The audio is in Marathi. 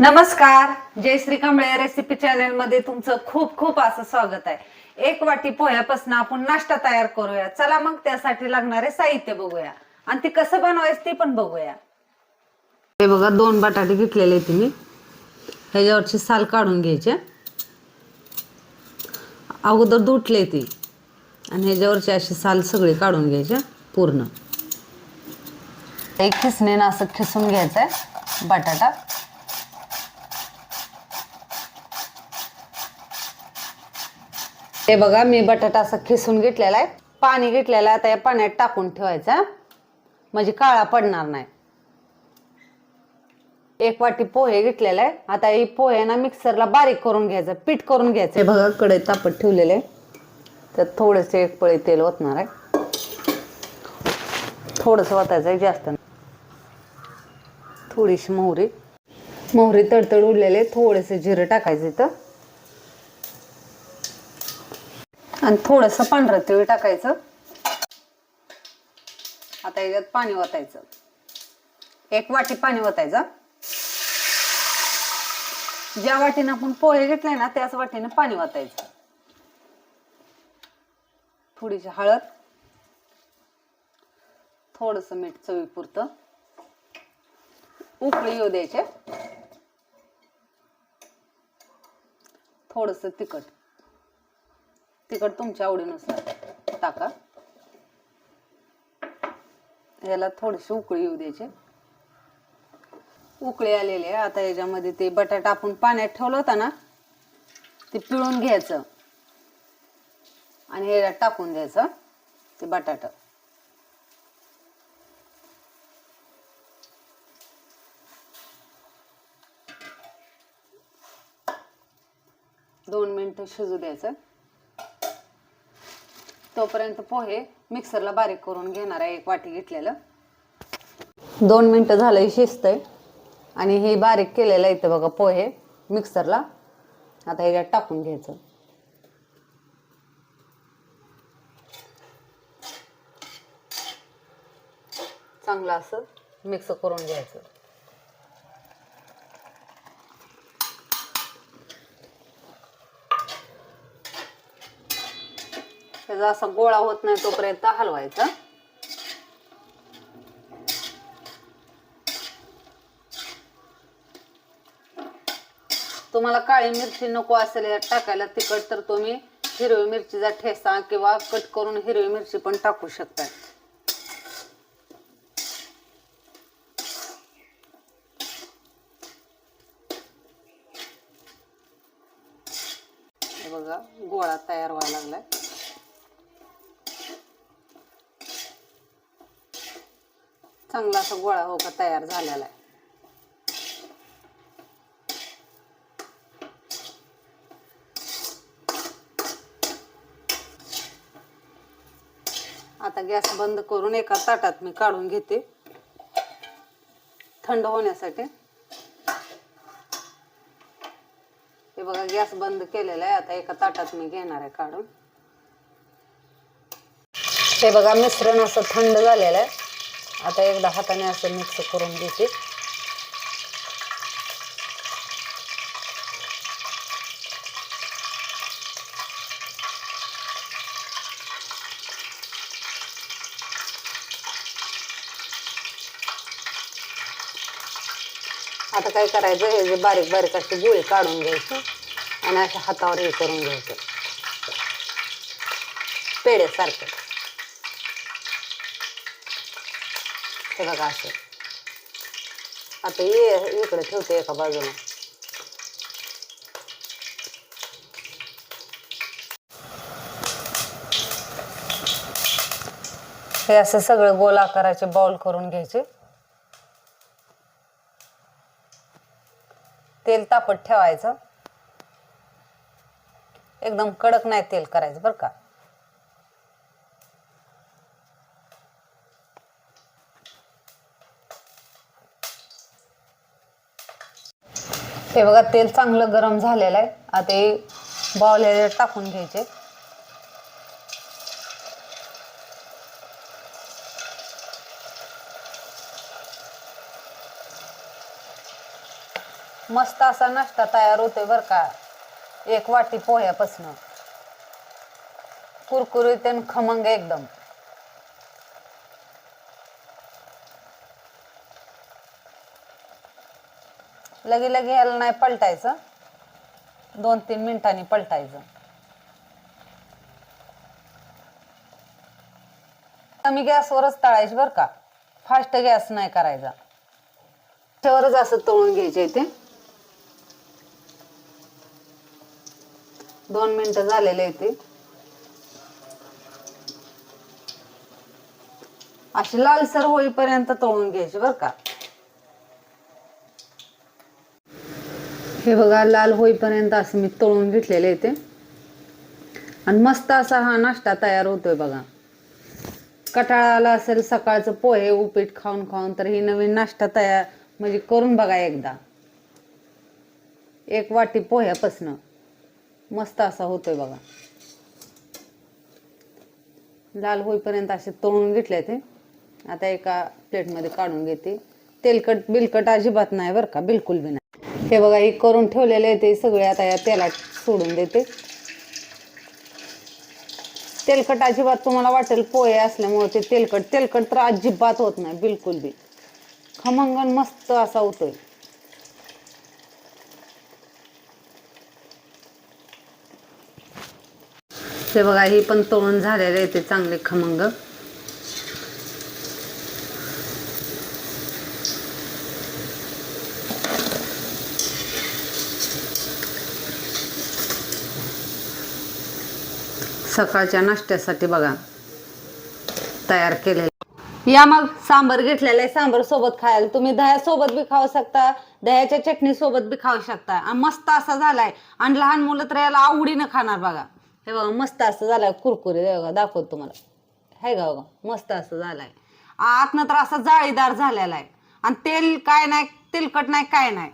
नमस्कार. जय श्री कांबळे रेसिपी चॅनलमध्ये तुमचं खूप खूप असं स्वागत आहे. एक वाटी पोह्यापासून आपण नाश्ता तयार करूया. चला मग त्यासाठी लागणारे साहित्य बघूया. आणि ते कसं बनवायचं ते पण बघूया. हे बघा दोन बटाटे घेतलेले तुम्ही ह्याच्यावरची साल काढून घ्यायचे. अगोदर दुटले ती. आणि ह्याच्यावरची अशी साल सगळी काढून घ्यायची पूर्ण. एक खिसणीनं असं खिसून घ्यायचं आहे बटाटा. हे बघा मी बटाटा असा खिसून घेतलेला आहे. पाणी घेतलेलं आहे आता या पाण्यात टाकून ठेवायचं म्हणजे काळा पडणार नाही. एक वाटी पोहे घेतलेला आहे. आता हे पोहे ना मिक्सरला बारीक करून घ्यायचं पीठ करून घ्यायचं. हे बघा कडे तापत ठेवलेले त्यात थोडेसे एक पळी तेल ओतणार आहे. थोडंसं ओतायचं आहे जास्त थोडीशी मोहरी. मोहरी तडतड उरलेले थोडेसे जिरं टाकायचं इथं. आणि थोडस पांढरं तीळ टाकायचं. आता याच्यात पाणी ओतायचं. एक वाटी पाणी ओतायचं. ज्या वाटीनं आपण पोहे घेतले ना त्याच वाटीनं पाणी ओतायचं. थोडीशी हळद. थोडस मीठ चवीपुरतं. उकळी येऊ द्यायचे. थोडस तिखट. तिखट तुमच्या आवडीनुसार टाका. याला थोडीशी उकळी येऊ द्यायची. उकळी आलेली आहे. आता याच्यामध्ये ते बटाटा आपण पाण्यात ठेवलं होता ना ते पिळून घ्यायचं. आणि ह्याच्यात टाकून द्यायचं ते बटाटा. दोन मिनिटं शिजू द्यायचं. तोपर्यंत पोहे मिक्सरला बारीक करून घेणार आहे एक वाटी घेतलेलं. दोन मिनटं झालं शिजतंय. आणि हे बारीक केलेलं आहे इथं बघा पोहे मिक्सरला. आता ह्याच्यात टाकून घ्यायचं. चांगलं असं मिक्स करून घ्यायचं. त्याचा असा गोळा होत नाही तोपर्यंत हलवायचा. तुम्हाला काळी मिरची नको असेल यात टाकायला तिखट तर तुम्ही हिरवी मिरचीचा ठेसा किंवा कट करून हिरवी मिरची पण टाकू शकता. बघा गोळा तयार व्हायला लागलाय. चांगला असा गोळा हो का तयार झालेला आहे. आता गॅस बंद करून एका ताटात मी काढून घेते. थंड होण्यासाठी. हे बघा गॅस बंद केलेला आहे. आता एका ताटात मी घेणार आहे काढून. हे बघा मिश्रण असं थंड झालेलं आहे. आता एकदा हाताने असं मिक्स करून घेते. आता काय करायचं हे जे बारीक बारीक असे गुळे काढून घ्यायचे आणि अशा हातावर हे करून घ्यायचं. पेढ्यासारखं. हे बघा असं. आता ये इकडे ठेवते एका बाजूला हे असं सगळं गोल आकाराचे बॉल करून घ्यायचे. तेल तापत ठेवायचं. एकदम कडक नाही तेल करायचं बरं का. हे बघा तेल चांगलं गरम झालेलं आहे. आता हे बाउल टाकून घ्यायचे. मस्त असा नाश्ता तयार होतोय बर का. एक वाटी पोह्यापासनं. कुरकुरीत आणि खमंग एकदम. लगे लगे ह्याला नाही पलटायचं. दोन तीन मिनिटांनी पलटायचं. कमी गॅसवरच तळायची बर का. फास्ट गॅस नाही करायचा. त्यावरच असं तळून घ्यायचे ते. दोन मिनिटं झालेले ते. अशी लालसर होईपर्यंत तळून घ्यायची बर का. हे बघा लाल होईपर्यंत असं मी तळून घेतलेले ते. आणि मस्त असा हा नाश्ता तयार होतोय बघा. कटाळाला असेल सकाळचं पोहे उपीट खाऊन खाऊन तर ही नवीन नाश्ता तयार म्हणजे करून बघा एकदा. एक वाटी पोह्यापासनं मस्त असा होतोय बघा. लाल होईपर्यंत असे तळून घेतले ते. आता एका प्लेटमध्ये काढून घेते. तेलकट बिलकट अजिबात नाही बरं का बिलकुल बी नाही. हे बघा हे करून ठेवलेले आहे ते सगळे आता या तेलात सोडून देते. तेलकट अजिबात तुम्हाला वाटेल पोहे असल्यामुळे ते तेलकट तेलकट तर अजिबात होत नाही बिलकुल बी. खमंगण मस्त असा होतोय. ते बघा हे पण तळून झालेले आहे ते चांगले खमंग. सकाळच्या नाश्त्यासाठी बघा. तयार केलेले. या मग सांबर घेतलेला आहे सांबर सोबत खायला. तुम्ही दह्या सोबत बी खाऊ शकता दह्याच्या चटणी सोबत बी खाऊ शकता. आणि मस्त असा झालाय. आणि लहान मुलं तर याला आवडीनं खाणार बघा. हे बघा मस्त असं झालाय. कुरकुरे दाखवत बघा दाखवतो तुम्हाला. हे का बघा मस्त असं झालाय. आतनं तर असा जाळीदार झालेला आहे. आणि तेल काय नाही तेलकट नाही काय नाही.